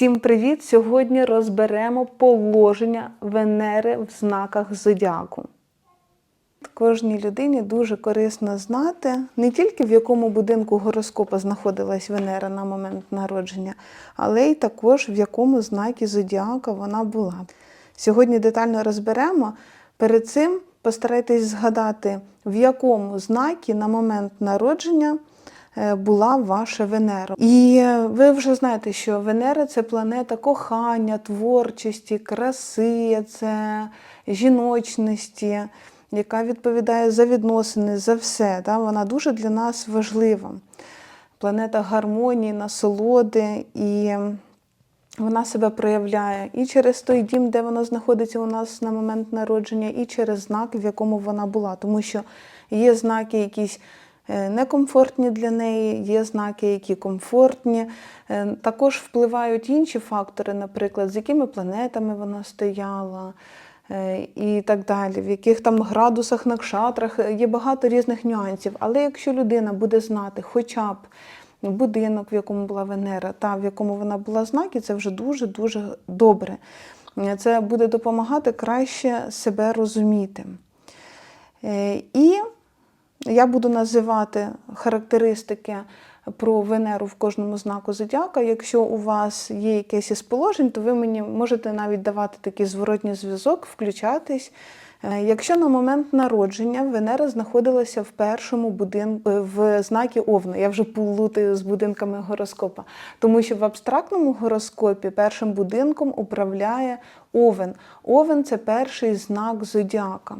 Всім привіт! Сьогодні розберемо положення Венери в знаках зодіаку. Кожній людині дуже корисно знати не тільки в якому будинку гороскопа знаходилась Венера на момент народження, але й також в якому знакі зодіака вона була. Сьогодні детально розберемо. Перед цим постарайтесь згадати, в якому знакі на момент народження була ваша Венера. І е, ви вже знаєте, що Венера це планета кохання, творчості, краси, це жіночності, яка відповідає за відносини, за все. Да? Вона дуже для нас важлива. Планета гармонії, насолоди і вона себе проявляє і через той дім, де вона знаходиться у нас на момент народження, і через знак, в якому вона була. Тому що є знаки якісь е, некомфортні для неї, є знаки, які комфортні. Е, Також впливають інші фактори, наприклад, з якими планетами вона стояла. е, І так далі, в яких там градусах, накшатрах е, є багато різних нюансів. Але якщо людина буде знати хоча б будинок, в якому була Венера, та в якому вона була знаки, це вже дуже-дуже добре. Е, Це буде допомагати краще себе розуміти. Е, І я буду називати характеристики про Венеру в кожному знаку зодіака. Якщо у вас є якесь із положень, то ви мені можете навіть давати такий зворотній зв'язок, включатись. Е, Якщо на момент народження Венера знаходилася в першому будинку в знакі Овна, я вже плутаю з будинками гороскопа, тому що в абстрактному гороскопі першим будинком управляє Овен. Овен це перший знак зодіака.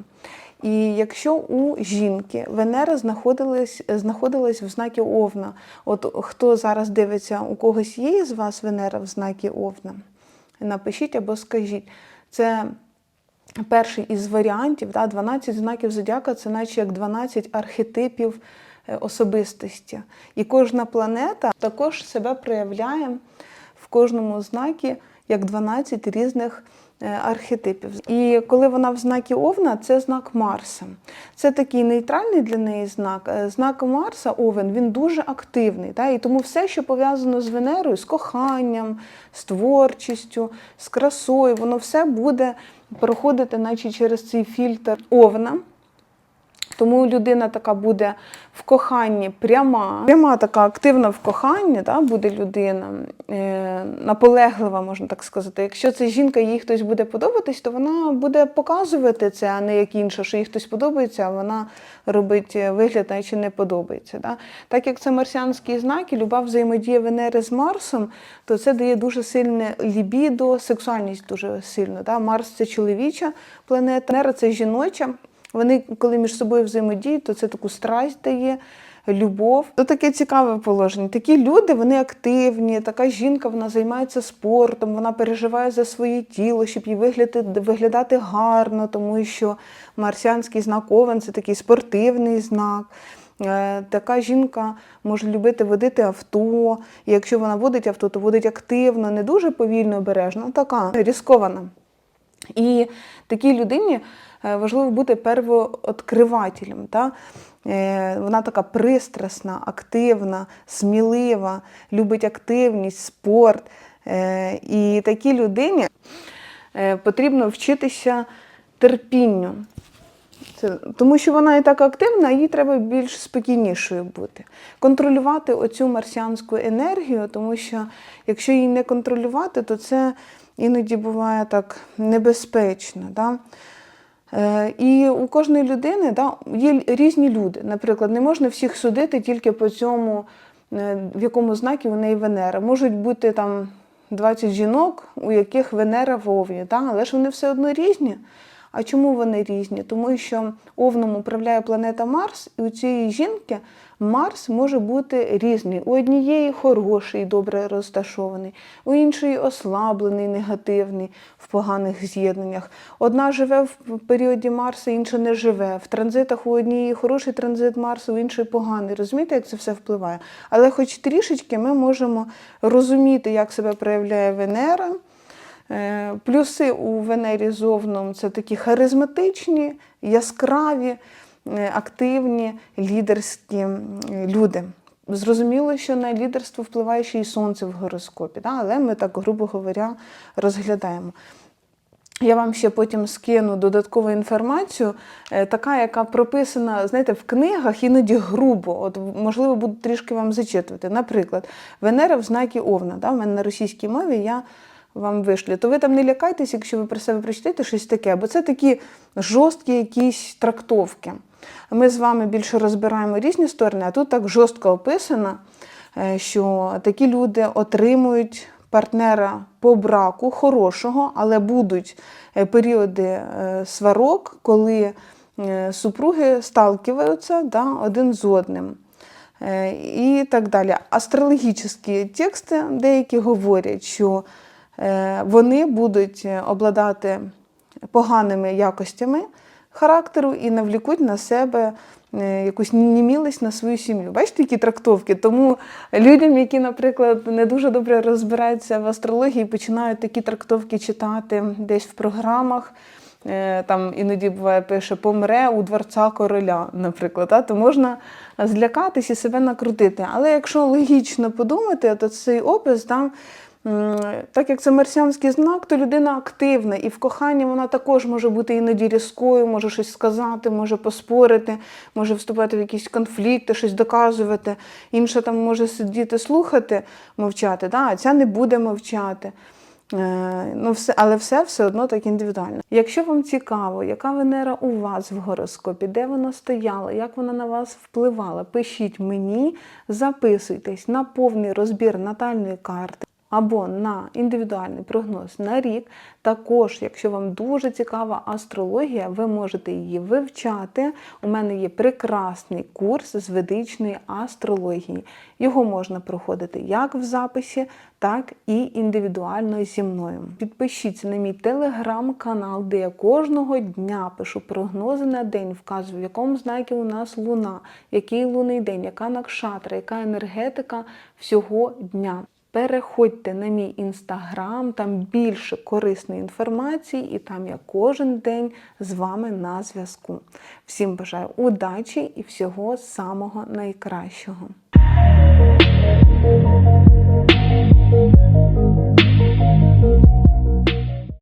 І якщо у жінки Венера знаходилась, знаходилась в знакі Овна, от хто зараз дивиться, у когось є з вас Венера в знакі Овна, напишіть або скажіть. Це перший із варіантів, да, 12 знаків зодіака це наче як 12 архетипів е, особистості. І кожна планета також себе проявляє в кожному знакі як 12 різних е, архетипів. І коли вона в знакі Овна, це знак Марса. Це такий нейтральний для неї знак. Е, Знак Марса Овен він дуже активний. Да? І тому все, що пов'язано з Венерою, з коханням, з творчістю, з красою, воно все буде проходити, наче через цей фільтр Овна. Тому людина така буде в коханні пряма, пряма така активна в коханні, да, буде людина, е, наполеглива, можна так сказати. Якщо це жінка, їй хтось буде подобатись, то вона буде показувати це, а не як інша, що їй хтось подобається, а вона робить вигляд, наче не подобається. Да. Так як це марсіанські знаки, люба взаємодія Венери з Марсом, то це дає дуже сильне лібідо, сексуальність дуже сильно. Да. Марс це чоловіча планета, Венера це жіноча. Вони, коли між собою взаємодіють, то це таку страсть дає, любов. То таке цікаве положення. Такі люди, вони активні, така жінка, вона займається спортом, вона переживає за своє тіло, щоб їй виглядати, виглядати гарно, тому що марсіанський знак Овен це такий спортивний знак. Е, Така жінка може любити водити авто. І якщо вона водить авто, то водить активно, не дуже повільно, обережно, така різкована. І такій людині е, важливо бути первооткривателем. Та? Е, Вона така пристрасна, активна, смілива, любить активність, спорт. Е, І такій людині потрібно вчитися терпінню. Це, тому що вона і так активна, їй треба більш спокійнішою бути. Контролювати оцю марсіанську енергію, тому що якщо її не контролювати, то це іноді буває так небезпечно. Да? Е, І у кожної людини да, є різні люди. Наприклад, не можна всіх судити тільки по цьому, е, в якому знакі у неї Венера. Можуть бути там 20 жінок, у яких Венера в Овні, да? але ж вони все одно різні. А чому вони різні? Тому що Овном управляє планета Марс, і у цієї жінки Марс може бути різний. У однієї хороший, добре розташований, у іншої ослаблений, негативний, в поганих з'єднаннях. Одна живе в періоді Марса, інша не живе. В транзитах у однієї хороший транзит Марсу, у іншої поганий. Розумієте, як це все впливає? Але хоч трішечки ми можемо розуміти, як себе проявляє Венера. Е, Плюси у Венері з Овном це такі харизматичні, яскраві, е, активні, лідерські люди. Зрозуміло, що на лідерство впливає ще й сонце в гороскопі, да? але ми так, грубо говоря, розглядаємо. Я вам ще потім скину додаткову інформацію, е, така, яка прописана, знаєте, в книгах іноді грубо. От, можливо, буду трішки вам зачитувати. Наприклад, Венера в знакі Овна. Да? В мене на російській мові я вам вишлю. То ви там не лякайтесь, якщо ви про себе прочитаєте щось таке, бо це такі жорсткі якісь трактовки. Ми з вами більше розбираємо різні сторони, а тут так жорстко описано, е, що такі люди отримують партнера по браку хорошого, але будуть е, періоди е, сварок, коли супруги сталкиваються да, один з одним. І так далі. Астрологічні тексти деякі говорять, що вони будуть обладати поганими якостями характеру і навлікуть на себе е, якусь німілість на свою сім'ю. Бачите, які трактовки? Тому людям, які, наприклад, не дуже добре розбираються в астрології, починають такі трактовки читати десь в програмах. е, Там іноді буває пише помре у дворця короля, наприклад, то можна злякатись і себе накрутити. Але якщо логічно подумати, то цей опис там. Так як це марсіанський знак, то людина активна, і в коханні вона також може бути іноді різкою, може щось сказати, може поспорити, може вступати в якісь конфлікти, щось доказувати. Інша там може сидіти, слухати, мовчати, а ця не буде мовчати. Е, Ну, все, але все все одно так індивідуально. Якщо вам цікаво, яка Венера у вас в гороскопі, де вона стояла, як вона на вас впливала, пишіть мені, записуйтесь на повний розбір натальної карти або на індивідуальний прогноз на рік. Також, якщо вам дуже цікава астрологія, ви можете її вивчати. У мене є прекрасний курс з ведичної астрології. Його можна проходити як в записі, так і індивідуально зі мною. Підпишіться на мій телеграм-канал, де я кожного дня пишу прогнози на день, вказую, в якому знакі у нас луна, який лунний день, яка накшатра, яка енергетика всього дня. Переходьте на мій інстаграм, там більше корисної інформації, і там я кожен день з вами на зв'язку. Всім бажаю удачі і всього самого найкращого.